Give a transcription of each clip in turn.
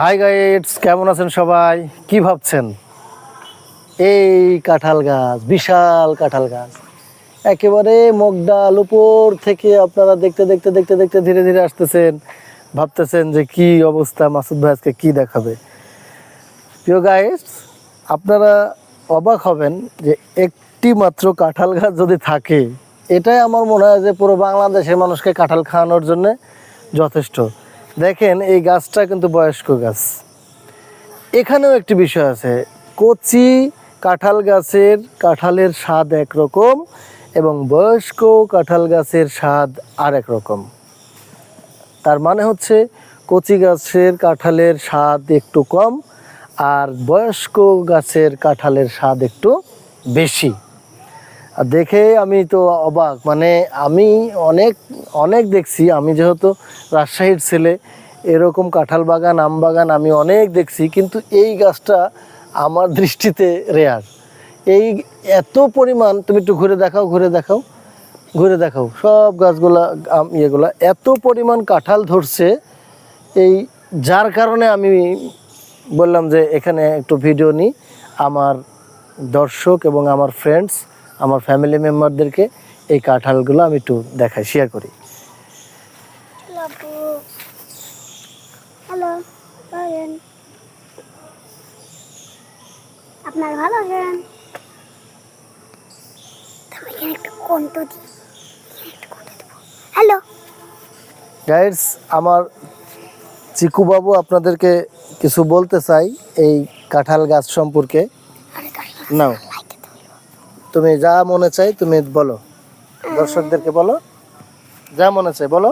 High guides কেমন আছেন সবাই? কি ভাবছেন? এই কাঁঠাল গাছ, বিশাল কাঁঠাল গাছ। একেবারে মগডাল উপর থেকে আপনারা দেখতে দেখতে দেখতে দেখতে ধীরে ধীরে আসতেছেন। ভাবতেছেন যে কি অবস্থা? মাসুদ ভাই আজকে কি দেখাবে? প্রিয় গাইডস আপনারা অবাক হবেন যে একটি মাত্র কাঁঠাল গাছ যদি থাকে, এটাই আমার মনে হয় যে পুরো বাংলাদেশের মানুষকে কাঁঠাল খাওয়ানোর জন্য যথেষ্ট। দেখেন এই গাছটা কিন্তু বয়স্ক গাছ। এখানেও একটি বিষয় আছে, কচি কাঁঠাল গাছের কাঁঠালের স্বাদ একরকম এবং বয়স্ক কাঁঠাল গাছের স্বাদ আর রকম। তার মানে হচ্ছে কচি গাছের কাঁঠালের স্বাদ একটু কম আর বয়স্ক গাছের কাঁঠালের স্বাদ একটু বেশি। দেখে আমি তো অবাক। মানে আমি অনেক অনেক দেখছি। আমি যেহেতু রাজশাহীর ছেলে, এরকম কাঁঠাল বাগান, আম বাগান আমি অনেক দেখছি, কিন্তু এই গাছটা আমার দৃষ্টিতে রেয়ার এই এত পরিমাণ, তুমি একটু ঘুরে দেখাও ঘুরে দেখাও ঘুরে দেখাও। সব গাছগুলা, আম- ইয়েগুলা, এত পরিমাণ কাঁঠাল ধরছে। এই যার কারণে আমি বললাম যে এখানে একটু ভিডিও নিই। আমার দর্শক এবং আমার ফ্রেন্ডস আমার ফ্যামিলি মেম্বারদেরকে এই কাঁঠালগুলো আমি একটু দেখাই শেয়ার করি। হ্যালো আপনার ভালো আছেন? গাইডস আমার চিকু বাবু আপনাদেরকে কিছু বলতে চাই এই কাঁঠাল গাছ সম্পর্কে। নাও। তুমি যা মনে চাই তুমি বলো। দর্শকদেরকে বলো। যা মনে চাই বলো।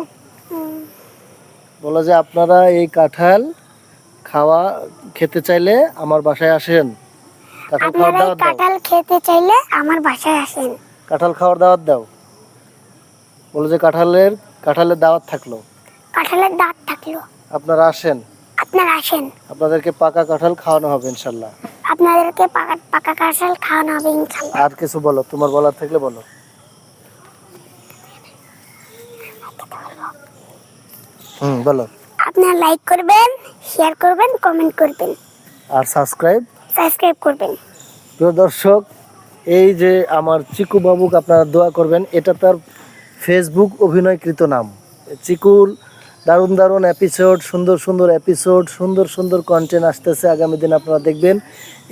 বলো যে আপনারা এই কাঁঠাল খাওয়া খেতে চাইলে আমার বাসায় আসেন। কাঁঠাল খাওয়ার দাওয়াত দাও। কাঁঠাল খেতে চাইলে আমার বাসায় আসেন। কাঁঠাল খাওয়ার দাওয়াত দাও। বলো যে কাঁঠালের কাঁঠালের দাওয়াত থাকল। কাঁঠালের দাঁত থাকল। আপনারা আসেন। আপনারা আসেন। আপনাদেরকে পাকা কাঁঠাল খাওয়ানো হবে ইনশাল্লাহ। আপনাদেরকে পাকা পাকা কাঁঠাল খাওয়ানো হবে ইনশাল্লাহ আর কিছু বলো তোমার বলার থাকলে বলো। হুম বলো। আপনারা লাইক করবেন শেয়ার করবেন কমেন্ট করবেন। আর সাবস্ক্রাইব সাবস্ক্রাইব করবেন। প্রিয় দর্শক এই যে আমার চিকু বাবুকে আপনারা দোয়া করবেন এটা তার ফেসবুক অভিনয়কৃত নাম। চিকুর দারুণ দারুণ এপিসোড সুন্দর সুন্দর এপিসোড সুন্দর সুন্দর কন্টেন্ট আসতেছে আগামী দিন আপনারা দেখবেন।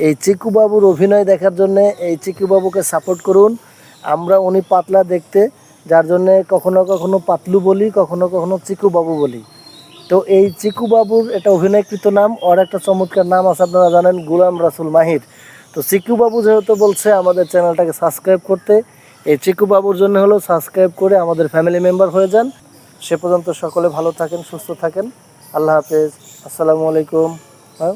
এই চিকুবাবুর অভিনয় দেখার জন্য এই চিকুবাবুকে সাপোর্ট করুন। আমরা উনি পাতলা দেখতে, যার জন্য কখনো কখনো পাতলু বলি, কখনো কখনো চিকুবাবু বলি। তো এই চিকুবাবুর এটা অভিনয়কৃত নাম, ওর একটা চমৎকার নাম আছে, আপনারা জানেন, গুলাম রাসুল মাহির। তো চিকু বাবু যেহেতু বলছে, আমাদের চ্যানেলটাকে সাবস্ক্রাইব করতে, এই চিকুবাবুর জন্য হলো সাবস্ক্রাইব করে আমাদের ফ্যামিলি মেম্বার হয়ে যান। সে পর্যন্ত সকলে ভালো থাকেন সুস্থ থাকেন। আল্লাহ হাফেজ। আসসালামু আলাইকুম। হ্যাঁ?